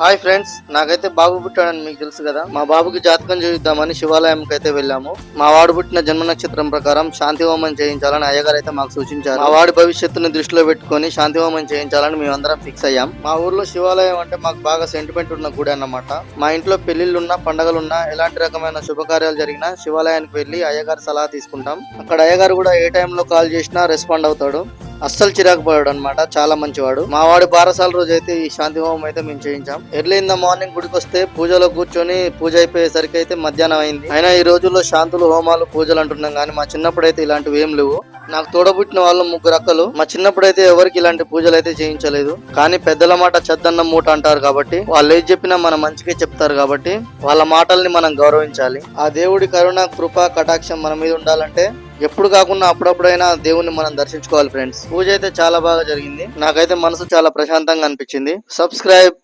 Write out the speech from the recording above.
Hi friends నాకైతే బాబు పుట్టాడని మీకు తెలుసు కదా. మా బాబుకి జాతకం చేయిద్దామని శివాలయంకి అయితే వెళ్ళాము. మా వాడు పుట్టిన జన్మ నక్షత్రం ప్రకారం శాంతి హోమం చేయించాలని అయ్యగారు అయితే మాకు సూచించారు. మా వాడి భవిష్యత్తును దృష్టిలో పెట్టుకొని శాంతి హోమం చేయించాలని మేమందరం ఫిక్స్ అయ్యాం. మా ఊర్లో శివాలయం అంటే మాకు బాగా సెంటిమెంట్ ఉన్న గుడి అన్నమాట. మా ఇంట్లో పెళ్ళిళ్ళున్నా పండగలున్నా ఎలాంటి రకమైన శుభకార్యాలు జరిగినా శివాలయానికి వెళ్ళి అయ్యగారు సలహా తీసుకుంటాం. అక్కడ అయ్యగారు కూడా ఏ టైంలో కాల్ చేసినా రెస్పాండ్ అవుతాడు. అస్సలు చిరాకు పడాడు అనమాట చాలా మంచివాడు. మా వాడు బారసాల రోజు అయితే ఈ శాంతి హోమం అయితే మేము చేయించాం. ఎర్లీ ఇన్ ద మార్నింగ్ గుడికి వస్తే పూజలో కూర్చొని పూజ అయిపోయేసరికి అయితే మధ్యాహ్నం అయింది. అయినా ఈ రోజుల్లో శాంతులు హోమాలు పూజలు అంటున్నాం కానీ మా చిన్నప్పుడు అయితే ఇలాంటివి ఏం లేవు. నాకు తోడబుట్టిన వాళ్ళు ముగ్గురు అక్కలు. మా చిన్నప్పుడు అయితే ఎవరికి ఇలాంటి పూజలు అయితే చేయించలేదు. కానీ పెద్దల మాట చెద్దన్న మూట అంటారు కాబట్టి వాళ్ళు ఏది చెప్పినా మన మంచిగా చెప్తారు కాబట్టి వాళ్ళ మాటల్ని మనం గౌరవించాలి. ఆ దేవుడి కరుణ కృప కటాక్షం మన మీద ఉండాలంటే ఎప్పుడు కాకుండా అప్పుడప్పుడైనా దేవుణ్ణి మనం దర్శించుకోవాలి ఫ్రెండ్స్. పూజ అయితే చాలా బాగా జరిగింది. నాకైతే మనసు చాలా ప్రశాంతంగా అనిపించింది. సబ్స్క్రైబ్